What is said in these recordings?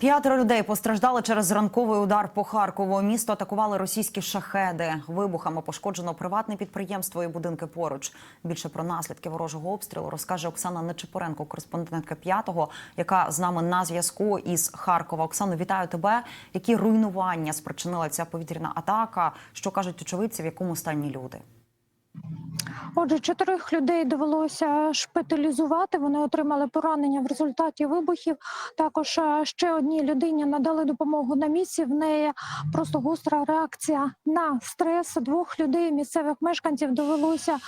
П'ятеро людей постраждали через ранковий удар по Харкову. Місто атакували російські шахеди. Вибухами пошкоджено приватне підприємство і будинки поруч. Більше про наслідки ворожого обстрілу розкаже Оксана Нечипоренко, кореспондентка п'ятого, яка з нами на зв'язку із Харкова. Оксано, вітаю тебе. Які руйнування спричинила ця повітряна атака? Що кажуть очевидці, в якому стані люди? Отже, чотирьох людей довелося шпиталізувати. Вони отримали поранення в результаті вибухів. Також е, ще одній людині надали допомогу на місці. В неї просто гостра реакція на стрес. Двох людей місцевих мешканців довелося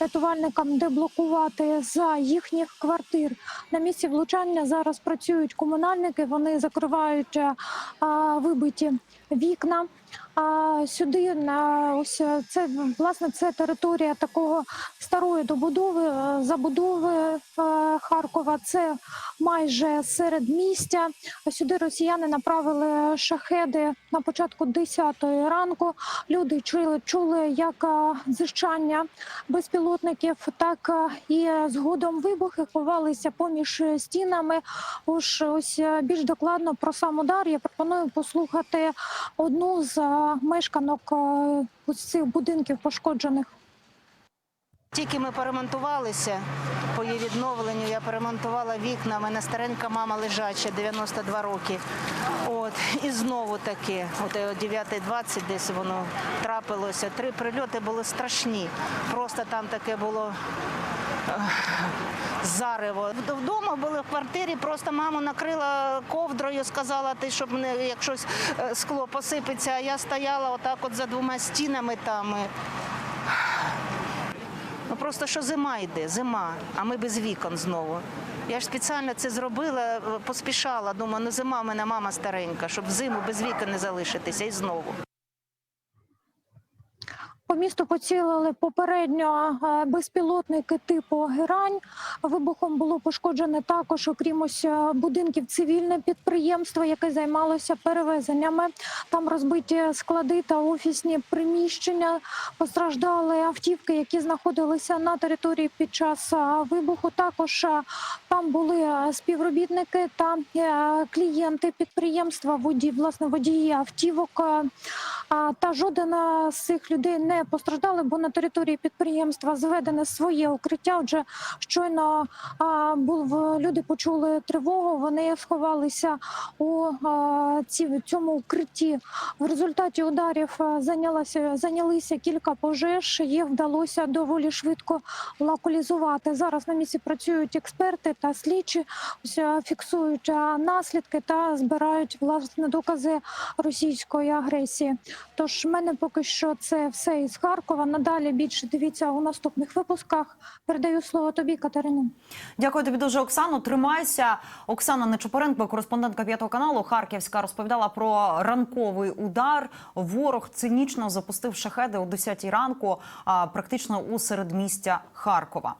рятувальникам деблокувати за їхніх квартир. На місці влучання зараз працюють комунальники. Вони закривають е, а, вибиті вікна. А сюди на ось це власне це територія такого старої добудови е, забудови е, Харкова. Це майже серед містя. Сюди росіяни направили шахеди на початку 10-ї ранку. Люди чули, чули як е, зищання безпілотників, так і згодом вибухи ховалися поміж стінами. Ось ось більш докладно про сам удар. Я пропоную послухати одну з е, мешканок е, цих будинків пошкоджених. Тільки ми поремонтувалися по її відновленню. Я поремонтувала вікна. У мене старенька мама лежача, 92 роки. От і знову таке. От о 9.20 десь воно трапилося. Три прильоти були страшні. Просто там таке було. Зарево вдома були в квартирі. Просто маму накрила ковдрою, сказала ти, щоб не як е, скло посипеться. А я стояла отак, от за двома стінами там. Ну просто що зима йде, зима, а ми без вікон знову. Я ж спеціально це зробила, е, поспішала. Думаю, ну зима в мене мама старенька, щоб зиму без вікон не залишитися і знову. По місту поцілили попередньо е, безпілотники типу Герань. Вибухом було пошкоджене також, окрім ось е, будинків, цивільне підприємство, яке займалося перевезеннями. Там розбиті склади та офісні приміщення. Постраждали автівки, які знаходилися на території під час е, вибуху. Також там були співробітники та клієнти підприємства, водії, власне, водії автівок. А, Та жоден з цих людей не постраждали, бо на території підприємства зведене своє укриття. Отже, щойно був люди почули тривогу. Вони сховалися у цьому укритті. В результаті ударів а, зайнялося зайнялися кілька пожеж. Їх вдалося доволі швидко локалізувати. Зараз на місці працюють експерти та слідчі, фіксують наслідки та збирають власне докази російської агресії. Тож в мене поки що це все із Харкова. Надалі більше дивіться у наступних випусках. Передаю слово тобі, Катерино. Дякую тобі дуже, Оксано. Тримайся. Оксана Нечопоренко, кореспондентка п'ятого каналу Харківська, розповідала про ранковий удар. Ворог цинічно запустив шахеди о 10 ранку, практично у середмістя Харкова.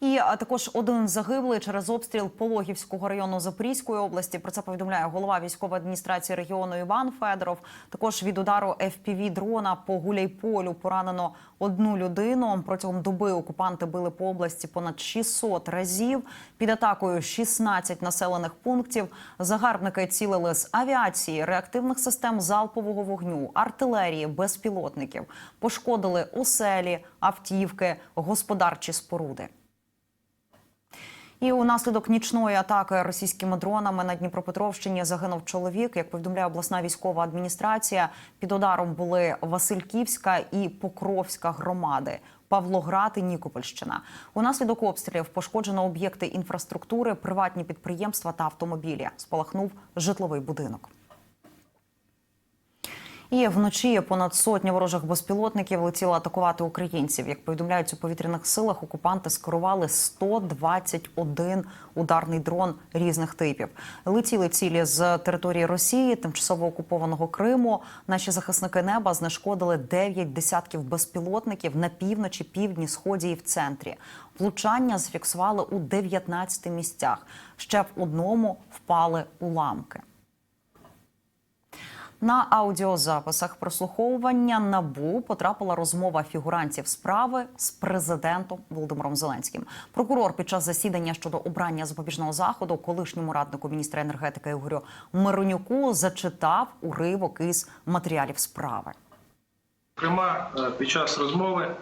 І також один загиблий через обстріл Пологівського району Запорізької області. Про це повідомляє голова військової адміністрації регіону Іван Федоров. Також від удару fpv дрона по Гуляйполю поранено одну людину. Протягом доби окупанти били по області понад 600 разів. Під атакою 16 населених пунктів. Загарбники цілили з авіації, реактивних систем залпового вогню, артилерії, безпілотників. Пошкодили оселі, автівки, господарчі споруди. І унаслідок нічної атаки російськими дронами на Дніпропетровщині загинув чоловік. Як повідомляє обласна військова адміністрація, під ударом були Васильківська і Покровська громади. Павлоград і Нікопольщина. Унаслідок обстрілів пошкоджено об'єкти інфраструктури, приватні підприємства та автомобілі. Спалахнув житловий будинок. І вночі понад сотня ворожих безпілотників летіло атакувати українців. Як повідомляють у повітряних силах, окупанти скерували 121 ударний дрон різних типів. Летіли цілі з території Росії, тимчасово окупованого Криму. Наші захисники неба знешкодили 9 десятків безпілотників на півночі, півдні, сході і в центрі. Влучання зафіксували у 19 місцях. Ще в одному впали уламки. На аудіозаписах прослуховування набу потрапила розмова фігурантів справи з президентом Володимиром Зеленським. Прокурор під час засідання щодо обрання запобіжного заходу колишньому раднику міністра енергетики Ігорю Миронюку зачитав уривок із матеріалів справи. Крима е, під час розмови е,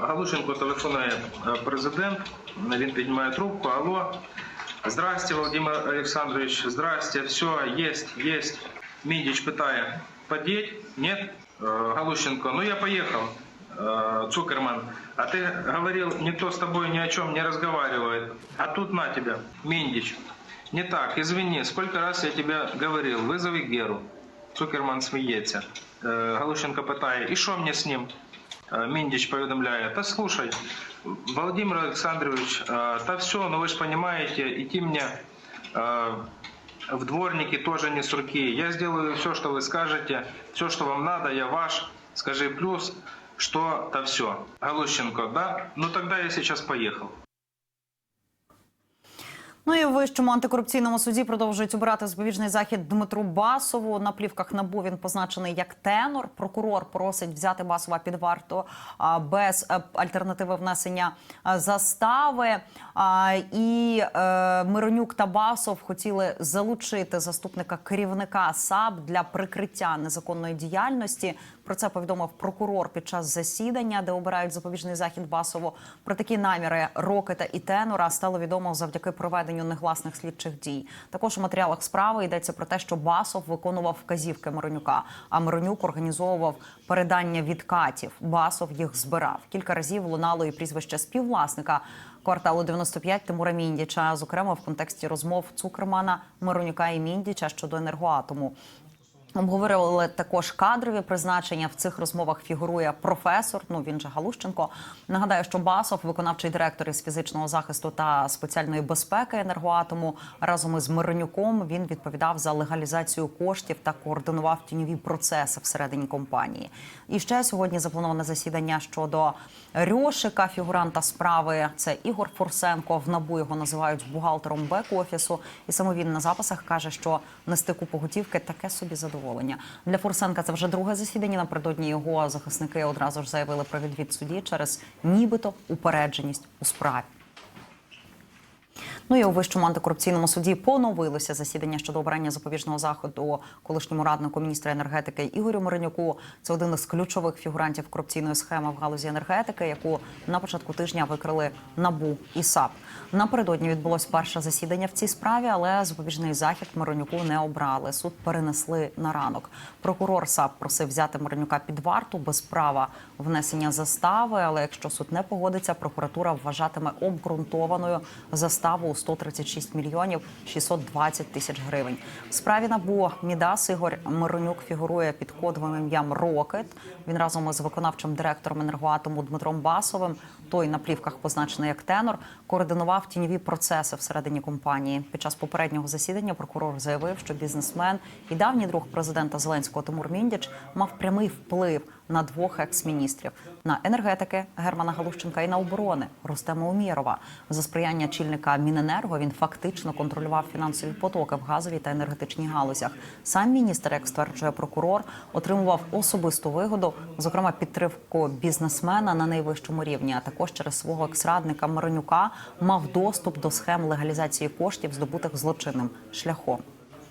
Галушенко телефонує е, президент. Він піднімає трубку. Алло, здрасте, Володимир Олександрович, здрасте, все, есть, есть. Міндіч питає, подеть? Нет? Э, Галущенко, ну я поехал. Э, Цукерман, а ты говорил, никто с тобой ни о чем не разговаривает. А тут на тебя, Миндич. Не так, извини, сколько раз я тебе говорил, вызови Геру. Цукерман сміється. Е, Галущенко питає, і що мені з ним? Е, Міндіч повідомляє, та слушай, Володимир Олександрович, е, та все, ну ви ж розумієте, идти мне е, в дворники тоже не с руки. Я сделаю все, что вы скажете, все, что вам надо, я ваш. Скажи плюс, что то все. Галущенко, да? Ну тогда я сейчас поехал. Ну і в вищому антикорупційному суді продовжують обирати запобіжний захід Дмитру Басову. На плівках НАБУ він позначений як тенор. Прокурор просить взяти Басова під варту без е, альтернативи внесення е, застави. І е, Миронюк та Басов хотіли залучити заступника керівника САП для прикриття незаконної діяльності. Про це повідомив прокурор під час засідання, де обирають запобіжний захід Басову. Про такі наміри Рокета і Тенора стало відомо завдяки проведенню негласних слідчих дій. Також у матеріалах справи йдеться про те, що Басов виконував вказівки Миронюка, а Миронюк організовував передання відкатів. Басов їх збирав. Кілька разів лунало і прізвище співвласника. Кварталу 95 Тимура Міндіча, зокрема в контексті розмов Цукермана, Миронюка і Міндіча щодо енергоатому. Обговорювали також кадрові призначення. В цих розмовах фігурує професор. Ну він же Галущенко. Нагадаю, що Басов, виконавчий директор із фізичного захисту та спеціальної безпеки енергоатому, разом із Миронюком він відповідав за легалізацію коштів та координував тіньові процеси всередині компанії. І ще сьогодні заплановане засідання щодо Рьошика, фігуранта справи. Це Ігор Фурсенко. В набу його називають бухгалтером бек-офісу. І саме він на записах каже, що нести купу таке собі задоволення. Для Фурсенка це вже друге засідання. Напередодні його захисники одразу ж заявили про відвід судді через нібито упередженість у справі. Ну і у вищому антикорупційному суді поновилося засідання щодо обрання запобіжного заходу колишньому раднику міністра енергетики Ігорю Миронюку. Це один із ключових фігурантів корупційної схеми в галузі енергетики, яку на початку тижня викрили набу і САП. Напередодні відбулось перше засідання в цій справі, але запобіжний захід Миронюку не обрали. Суд перенесли на ранок. Прокурор САП просив взяти Миронюка під варту без права внесення застави. Але якщо суд не погодиться, прокуратура вважатиме обґрунтованою заставу 136 мільйонів 620 тисяч гривень. В справі НАБУ Мідас Ігор Миронюк фігурує під кодовим ім'ям Рокет. Він разом із виконавчим директором енергоатому Дмитром Басовим, той на плівках позначений як тенор, координував тіньові процеси всередині компанії. Під час попереднього засідання прокурор заявив, що бізнесмен і давній друг президента Зеленського Тимур Міндіч мав прямий вплив на двох екс-міністрів на енергетики Германа Галущенка і на оборони Рустема Умєрова. За сприяння чільника Міненерго він фактично контролював фінансові потоки в газовій та енергетичній галузях. Сам міністр, як стверджує прокурор, отримував особисту вигоду, зокрема підтримку бізнесмена на найвищому рівні. А також через свого екс-радника Миронюка мав доступ до схем легалізації коштів, здобутих злочинним шляхом.